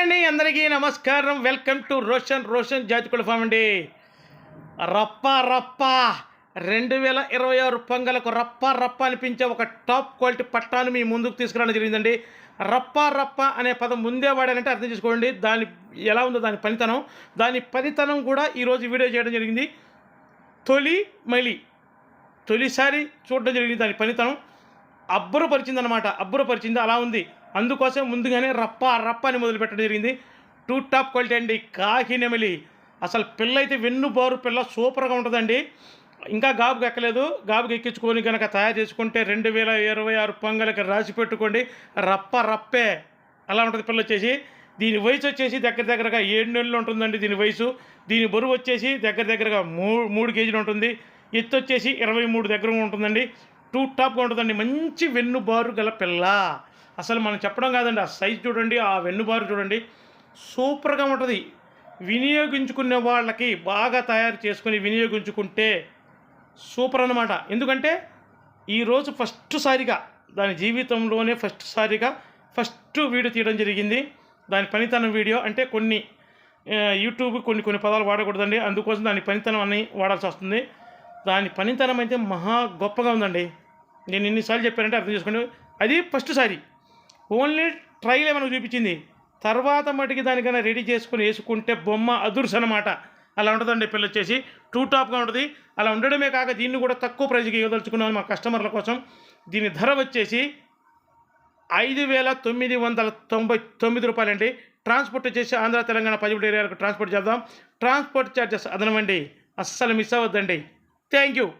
అండి అందరికీ నమస్కారం. Welcome to Roshan Roshan Jatikula farm అండి. రప్ప రప్ప. రెండు వేల ఇరవై ఆరు పొంగలకు రప్ప రప్ప అనిపించే ఒక టాప్ క్వాలిటీ పట్టాను మీ ముందుకు తీసుకురావడం జరిగిందండి. రప్ప రప్ప అనే పదం ముందే వాడాలంటే అర్థం చేసుకోండి. దాని ఎలా ఉందో దాని పనితనం. దాని పనితనం కూడా ఈరోజు వీడియో చేయడం జరిగింది. తొలి మలి తొలిసారి చూడడం జరిగింది దాని పనితనం. అబ్బురపరిచింది అనమాట అబ్బురపరిచింది అలా ఉంది. అందుకోసం ముందుగానే రప్ప రప్ప అని మొదలుపెట్టడం జరిగింది. టూ టాప్ క్వాలిటీ అండి. కాకినెమిలి అసలు పిల్ల అయితే వెన్ను బారు పిల్ల సూపర్గా ఉంటుందండి. ఇంకా గాబుకి ఎక్కలేదు. గాబుకి ఎక్కించుకొని కనుక తయారు చేసుకుంటే రెండు వేల ఇరవై ఆరు పొంగలకి రాసి పెట్టుకోండి. రప్ప రప్పే. అలా ఉంటుంది పిల్ల వచ్చేసి. దీని వయసు వచ్చేసి దగ్గర దగ్గరగా ఏడు నెలలు ఉంటుందండి దీని వయసు. దీని బరువు వచ్చేసి దగ్గర దగ్గరగా మూడు మూడు కేజీలు ఉంటుంది. ఎత్తు వచ్చేసి ఇరవై మూడు దగ్గర ఉంటుందండి. టూ టాప్గా ఉంటుందండి. మంచి వెన్ను బారు గల పిల్ల. అసలు మనం చెప్పడం కాదండి ఆ సైజ్ చూడండి ఆ వెన్నుబారు చూడండి. సూపర్గా ఉంటుంది. వినియోగించుకునే వాళ్ళకి బాగా తయారు చేసుకుని వినియోగించుకుంటే సూపర్ అన్నమాట. ఎందుకంటే ఈరోజు ఫస్ట్ సారిగా దాని జీవితంలోనే ఫస్ట్ సారిగా ఫస్ట్ వీడియో తీయడం జరిగింది. దాని పనితనం వీడియో అంటే కొన్ని యూట్యూబ్ కొన్ని కొన్ని పదాలు వాడకూడదండి. అందుకోసం దాని పనితనం అని వాడాల్సి వస్తుంది. దాని పనితనం అయితే మహా గొప్పగా ఉందండి. నేను ఎన్నిసార్లు చెప్పానంటే అర్థం చేసుకోండి. అది ఫస్ట్ సారి. ఓన్లీ ట్రైలే మనకు చూపించింది? తర్వాత మటుకి దానికైనా రెడీ చేసుకుని వేసుకుంటే బొమ్మ అదుర్స్ అనమాట అలా ఉంటుందండి పిల్ల వచ్చేసి. టూ టాప్గా ఉంటుంది. అలా ఉండడమే కాక దీన్ని కూడా తక్కువ ప్రైజ్కి ఇవ్వదలుచుకున్నాను మా కస్టమర్ల కోసం. దీని ధర వచ్చేసి ఐదు వేల తొమ్మిది వందల తొంభై తొమ్మిది రూపాయలండి. ట్రాన్స్పోర్ట్ వచ్చేసి ఆంధ్ర తెలంగాణ పదిహేడు ఏరియాలకు ట్రాన్స్పోర్ట్ చేద్దాం. ట్రాన్స్పోర్ట్ ఛార్జెస్ అదనమండి. అస్సలు మిస్ అవ్వద్దండి. Thank you.